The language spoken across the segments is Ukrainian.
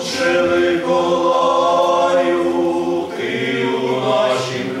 Отче Миколаю, ти у нашім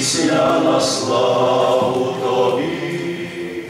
Пісня на славу тобі.